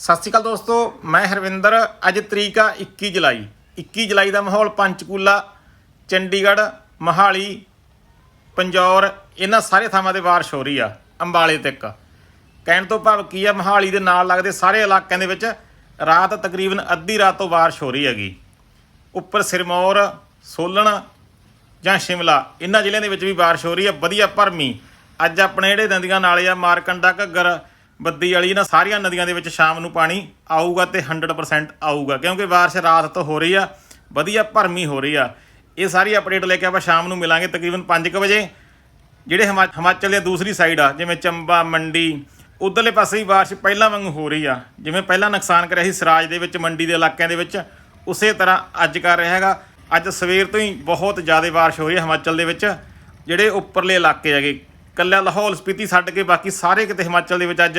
ਸਤਿ ਸ਼੍ਰੀ ਅਕਾਲ ਦੋਸਤੋ, ਮੈਂ ਹਰਵਿੰਦਰ। ਅੱਜ ਤਰੀਕ ਆ 21 ਜੁਲਾਈ। 21 ਜੁਲਾਈ ਦਾ ਮਾਹੌਲ ਪੰਚਕੂਲਾ, ਚੰਡੀਗੜ੍ਹ, ਮਹਾਲੀ, ਪੰਜੌਰ, ਇਹਨਾਂ ਸਾਰੇ ਥਾਵਾਂ ਤੇ ਬਾਰਿਸ਼ ਹੋ ਰਹੀ ਆ, ਅੰਬਾਲੇ ਤੱਕ। ਕਹਿਣ ਤੋਂ ਭਾਵ ਕੀ ਆ, ਮਹਾਲੀ ਦੇ ਨਾਲ ਲੱਗਦੇ ਸਾਰੇ ਇਲਾਕਿਆਂ ਦੇ ਵਿੱਚ ਰਾਤ ਤਕਰੀਬਨ ਅੱਧੀ ਰਾਤ ਤੋਂ ਬਾਰਿਸ਼ ਹੋ ਰਹੀ ਹੈਗੀ। ਉੱਪਰ ਸਿਰਮੌਰ, ਸੋਲਣ ਜਾਂ ਸ਼ਿਮਲਾ, ਇਹਨਾਂ ਜ਼ਿਲ੍ਹਿਆਂ ਦੇ ਵਿੱਚ ਵੀ ਬਾਰਿਸ਼ ਹੋ ਰਹੀ ਆ, ਵਧੀਆ ਭਰਮੀ। ਅੱਜ ਆਪਣੇ ਜਿਹੜੇ ਨਦੀਆਂ ਨਾਲੇ ਆ ਮਾਰਕੰਡਾ ਘੱਗਰ ਬੱਦੀ ਵਾਲੀ ਇਹਨਾਂ ਸਾਰੀਆਂ ਨਦੀਆਂ ਦੇ ਵਿੱਚ ਸ਼ਾਮ ਨੂੰ ਪਾਣੀ ਆਊਗਾ ਤੇ 100% ਆਊਗਾ, ਕਿਉਂਕਿ ਬਾਰਿਸ਼ ਰਾਤ ਤੋਂ ਹੋ ਰਹੀ ਆ, ਵਧੀਆ ਭਰਮੀ ਹੋ ਰਹੀ ਆ। ਇਹ ਸਾਰੀ ਅਪਡੇਟ ਲੈ ਕੇ ਆਪਾਂ ਸ਼ਾਮ ਨੂੰ ਮਿਲਾਂਗੇ ਤਕਰੀਬਨ 5:00 ਵਜੇ। ਜਿਹੜੇ ਹਿਮਾ- ਹਿਮਾਚਲ ਦੀ ਦੂਸਰੀ ਸਾਈਡ ਆ, ਜਿਵੇਂ ਚੰਬਾ, ਮੰਡੀ, ਉਧਰਲੇ ਪਾਸੇ ਹੀ ਬਾਰਿਸ਼ ਪਹਿਲਾਂ ਵਾਂਗੂ ਹੋ ਰਹੀ ਆ। ਜਿਵੇਂ ਪਹਿਲਾਂ ਨੁਕਸਾਨ ਕਰਿਆ ਸੀ ਸਰਾਜ ਦੇ ਵਿੱਚ, ਮੰਡੀ ਦੇ ਇਲਾਕਿਆਂ ਦੇ ਵਿੱਚ, ਉਸੇ ਤਰ੍ਹਾਂ ਅੱਜ ਕਰ ਰਿਹਾ ਹੈਗਾ। ਅੱਜ ਸਵੇਰ ਤੋਂ ਹੀ ਬਹੁਤ ਜ਼ਿਆਦਾ ਬਾਰਿਸ਼ ਹੋ ਰਹੀ ਹੈ ਹਿਮਾਚਲ ਦੇ ਵਿੱਚ, ਜਿਹੜੇ ਉੱਪਰਲੇ ਇਲਾਕੇ ਹੈਗੇ। ਕੱਲਾ ਲਾਹੌਲ ਸਪੀਤੀ ਛੱਡ ਕੇ ਬਾਕੀ ਸਾਰੇ ਕਿਤੇ ਹਿਮਾਚਲ ਦੇ ਵਿੱਚ ਅੱਜ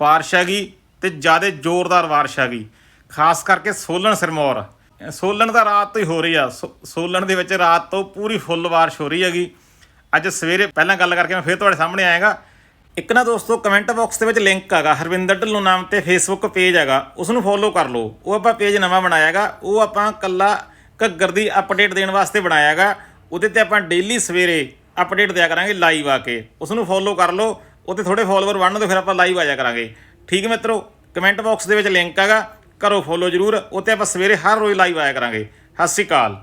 ਬਾਰਿਸ਼ ਹੈਗੀ ਤੇ ਜ਼ਿਆਦਾ ਜ਼ੋਰਦਾਰ ਬਾਰਿਸ਼ ਹੈਗੀ। ਖਾਸ ਕਰਕੇ ਸੋਲਣ ਸਿਰਮੌਰ। ਸੋਲਣ ਦਾ ਰਾਤ ਤੋਂ ਹੀ ਹੋ ਰਹੀ ਆ। ਸੋ- ਸੋਲਣ ਦੇ ਵਿੱਚ ਰਾਤ ਤੋਂ ਪੂਰੀ ਫੁੱਲ ਬਾਰਿਸ਼ ਹੋ ਰਹੀ ਹੈਗੀ। ਅੱਜ ਸਵੇਰੇ ਪਹਿਲਾਂ ਗੱਲ ਕਰਕੇ ਮੈਂ ਫੇਰ ਤੁਹਾਡੇ ਸਾਹਮਣੇ ਆਏਗਾ ਇੱਕ ਨਾ ਦੋਸਤੋ ਕਮੈਂਟ ਬਾਕਸ ਦੇ ਵਿੱਚ ਲਿੰਕ ਹੈਗਾ। ਹਰਵਿੰਦਰ ਢਿੱਲੋਂ ਨਾਮ ਤੇ ਫੇਸਬੁੱਕ ਪੇਜ ਹੈਗਾ। ਉਸ ਨੂੰ ਫੋਲੋ ਕਰ ਲਓ। ਉਹ ਆਪਾਂ ਪੇਜ ਨਵਾਂ ਬਣਾਇਆ ਹੈਗਾ ਉਹ ਆਪਾਂ ਕੱਲਾ ਘੱਗਰ ਦੀ ਅਪਡੇਟ ਦੇਣ ਵਾਸਤੇ ਬਣਾਇਆ ਹੈਗਾ ਉਹਦੇ ਤੇ ਆਪਾਂ ਡੇਲੀ ਸਵੇਰੇ ਅਪਡੇਟ ਦਿਆ ਕਰਾਂਗੇ ਲਾਈਵ ਆ ਕੇ। ਉਸ ਨੂੰ ਫੋਲੋ ਕਰ ਲਓ ਉਹਦੇ ਥੋੜੇ ਫੋਲੋਅਰ ਬਣਨ ਤੋਂ ਫਿਰ ਆਪਾਂ ਲਾਈਵ ਆ ਜਾ ਕਰਾਂਗੇ। ਠੀਕ ਹੈ ਮਿੱਤਰੋ? ਕਮੈਂਟ ਬਾਕਸ ਦੇ ਵਿੱਚ ਲਿੰਕ ਹੈਗਾ ਕਰੋ ਫੋਲੋ ਜਰੂਰ। ਉੱਤੇ ਆਪਾਂ ਸਵੇਰੇ ਹਰ ਰੋਜ਼ ਲਾਈਵ ਆਇਆ ਕਰਾਂਗੇ। ਸਤਿ ਸ਼੍ਰੀ ਅਕਾਲ।